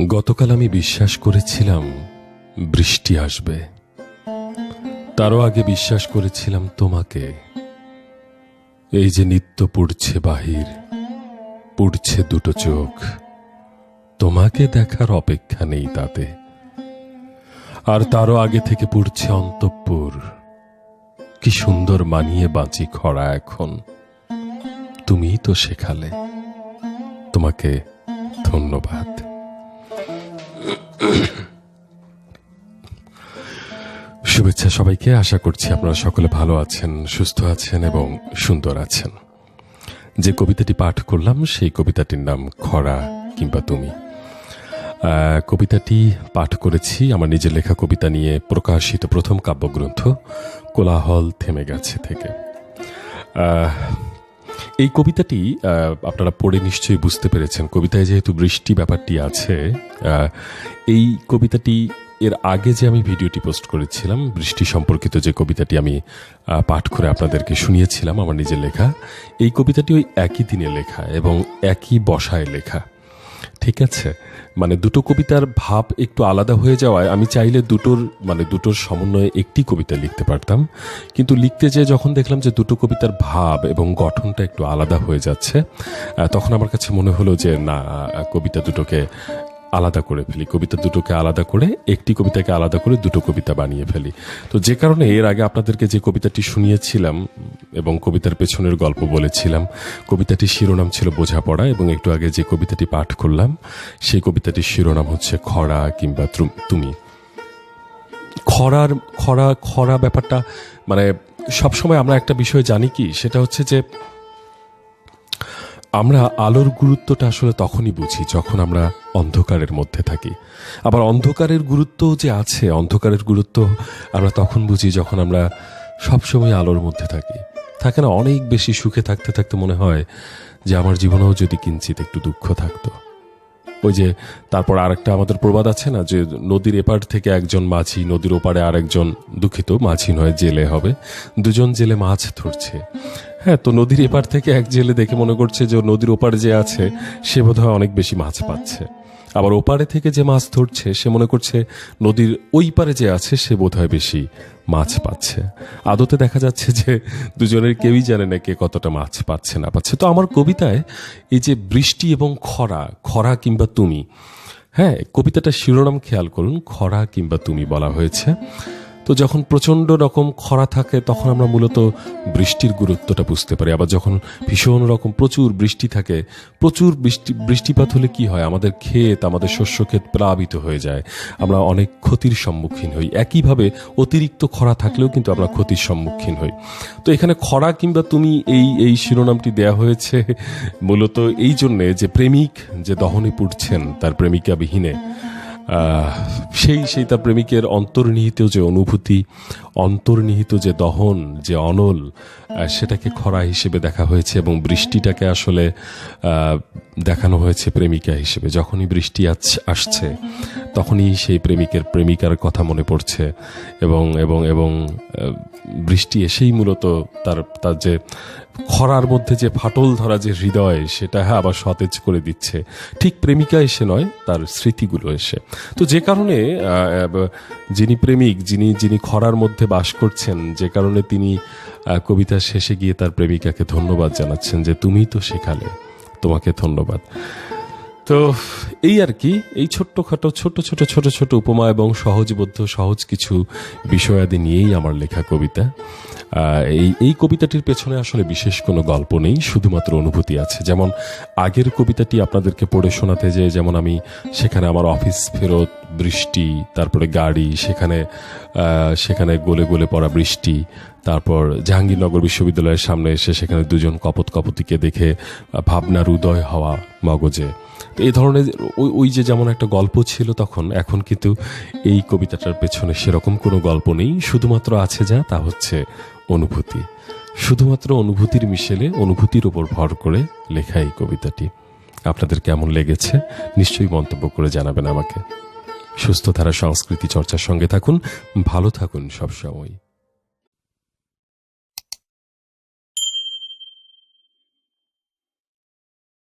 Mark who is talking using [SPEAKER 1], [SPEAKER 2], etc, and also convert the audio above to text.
[SPEAKER 1] গতকাল আমি বিশ্বাস করেছিলাম বৃষ্টি আসবে। তারও আগে বিশ্বাস করেছিলাম তোমাকে। এই যে নিত্য পড়ছে বাহির, পড়ছে দুটো চোখ, তোমাকে দেখার অপেক্ষা নেই তাতে। আর তারও আগে থেকে পড়ছে অন্তঃপুর। কি সুন্দর মানিয়ে বাঁচি খরা এখন। তুমিই তো শেখালে। তোমাকে ধন্যবাদ। শুভেচ্ছা সবাইকে। আশা করছি আপনারা সকলে ভালো আছেন, সুস্থ আছেন এবং সুন্দর আছেন। যে কবিতাটি পাঠ করলাম, সেই কবিতাটির নাম খরা কিংবা তুমি। কবিতাটি পাঠ করেছি আমার নিজের লেখা কবিতা নিয়ে প্রকাশিত প্রথম কাব্যগ্রন্থ কোলাহল থেমে গেছে থেকে। এই কবিতাটি আপনারা পড়ে নিশ্চয়ই বুঝতে পেরেছেন। কবিতায় যেহেতু বৃষ্টি ব্যাপারটি আছে এই কবিতাটি, এর আগে যে আমি ভিডিওটি পোস্ট করেছিলাম, বৃষ্টি সম্পর্কিত যে কবিতাটি আমি পাঠ করে আপনাদেরকে শুনিয়েছিলাম, আমার নিজের লেখা, এই কবিতাটি ওই একই দিনে লেখা এবং একই বসায় লেখা। ঠিক আছে। মানে দুটো কবিতার ভাব একটু আলাদা হয়ে যাওয়ায় আমি চাইলে দুটোর মানে দুটোর সমন্বয়ে একটি কবিতা লিখতে পারতাম। কিন্তু লিখতে যেয়ে যখন দেখলাম যে দুটো কবিতার ভাব এবং গঠনটা একটু আলাদা হয়ে যাচ্ছে তখন আমার কাছে মনে হলো যে, না কবিতা দুটোকে আলাদা করে ফেলি। কবিতা দুটোকে আলাদা করে, একটি কবিতাকে আলাদা করে দুটো কবিতা বানিয়ে ফেলি। তো যে কারণে এর আগে আপনাদেরকে যে কবিতাটি শুনিয়েছিলাম এবং কবিতার পেছনের গল্প বলেছিলাম, কবিতাটির শিরোনাম ছিল বোঝাপড়া এবং একটু আগে যে কবিতাটি পাঠ করলাম, সেই কবিতাটির শিরোনাম হচ্ছে খরা কিংবা তুমি। খরার, খরা খরা ব্যাপারটা মানে সবসময় আমরা একটা বিষয় জানি কি, সেটা হচ্ছে যে আমরা আলোর গুরুত্বটা আসলে তখনই বুঝি যখন আমরা অন্ধকারের মধ্যে থাকি। আবার অন্ধকারের গুরুত্ব যে আছে, অন্ধকারের গুরুত্ব আমরা তখন বুঝি যখন আমরা সবসময় আলোর মধ্যে থাকি। থাকে না, অনেক বেশি সুখে থাকতে থাকতে মনে হয় যে আমার জীবনেও যদি কিঞ্চিত একটু দুঃখ থাকতো। ওই যে তারপর আরেকটা আমাদের প্রবাদ আছে না, যে নদীর এপার থেকে একজন মাঝি, নদীর ওপারে আরেকজন দুঃখিত, মাঝি নয়, জেলে হবে। দুজন জেলে মাছ ধরছে। হ্যাঁ তো নদীর এপার থেকে এক জেলে দেখে মনে করছে যে নদীর ওপারে যে আছে, সে বোধহয় অনেক বেশি মাছ পাচ্ছে। আবার ওপারে থেকে যে মাছ ধরছে, সে মনে করছে নদীর ওই পারে যে আছে, সে বোধহয় বেশি মাছ পাচ্ছে। আদতে দেখা যাচ্ছে যে দুজনের কেউই জানে না কে কতটা মাছ পাচ্ছে, না পাচ্ছে। তো আমার কবিতায় এই যে বৃষ্টি এবং খরা খরা কিংবা তুমি হ্যাঁ কবিতাটা শিরোনাম খেয়াল করুন, খরা কিংবা তুমি বলা হয়েছে। তো যখন প্রচণ্ড রকম খরা থাকে, তখন আমরা মূলত বৃষ্টির গুরুত্বটা বুঝতে পারি। আবার যখন ভীষণ রকম প্রচুর বৃষ্টি থাকে, প্রচুর বৃষ্টি, বৃষ্টিপাত হলে কী হয়? আমাদের ক্ষেত, আমাদের শস্য ক্ষেত প্লাবিত হয়ে যায়। আমরা অনেক ক্ষতির সম্মুখীন হই। একইভাবে অতিরিক্ত খরা থাকলেও কিন্তু আমরা ক্ষতির সম্মুখীন হই। তো এখানে খরা কিংবা তুমি এই এই শিরোনামটি দেয়া হয়েছে মূলত এই জন্যে যে প্রেমিক যে দহনে পুড়ছেন, তার প্রেমিকা বিহীনে সেই সেই তা প্রেমিকের অন্তর্নিহিত যে অনুভূতি, অন্তর্নিহিত যে দহন, যে অনল সেটাকে খরা হিসেবে দেখা হয়েছে এবং বৃষ্টিটাকে আসলে দেখানো হয়েছে প্রেমিকা হিসেবে। যখনই বৃষ্টি আসছে তখনই সেই প্রেমিকের প্রেমিকার কথা মনে পড়ছে এবং এবং এবং বৃষ্টি এসেই মূলত তার তার যে খরার মধ্যে যে ফাটল ধরা যে হৃদয় সেটা হ্যাঁ আবার সতেজ করে দিচ্ছে। ঠিক প্রেমিকা এসে নয় তার স্মৃতিগুলো এসে। তো যে কারণে যিনি প্রেমিক যিনি যিনি খরার মধ্যে বাস করছেন যে কারণে তিনি আহ, কবিতার শেষে গিয়ে তার প্রেমিকাকে ধন্যবাদ জানাচ্ছেন যে তুমিই তো শেখালে তোমাকে ধন্যবাদ। তো এই আর কি, এই ছোট্টখাটো, ছোট ছোট ছোট ছোট উপমা এবং সহজবোধ্য, সহজ কিছু বিষয়াদি নিয়েই আমার লেখা কবিতা। এই এই কবিতাটির পেছনে আসলে বিশেষ কোনো গল্প নেই, শুধুমাত্র অনুভূতি আছে। যেমন আগের কবিতাটি আপনাদেরকে পড়ে শোনাতে যে যেমন আমি সেখানে আমার অফিস ফেরত, বৃষ্টি, তারপরে গাড়ি, সেখানে সেখানে গোলে গোলে পড়া বৃষ্টি, তারপর জাহাঙ্গীরনগর বিশ্ববিদ্যালয়ের সামনে এসে সেখানে দুজন কপত কপতিকে দেখে, ভাবনার উদয় হওয়া মগজে। তো এই ধরনের ওই ওই যে যেমন একটা গল্প ছিল তখন, এখন কিন্তু এই কবিতাটার পেছনে সেরকম কোনো গল্প নেই, শুধুমাত্র আছে যা, তা হচ্ছে অনুভূতি। শুধুমাত্র অনুভূতির মিশেলে, অনুভূতির উপর ভর করে লেখা এই কবিতাটি। আপনাদের কেমন লেগেছে? নিশ্চয়ই মন্তব্য করে জানাবেন আমাকে। সুস্থ ধারা সংস্কৃতি চর্চার সঙ্গে থাকুন, ভালো থাকুন সবসময়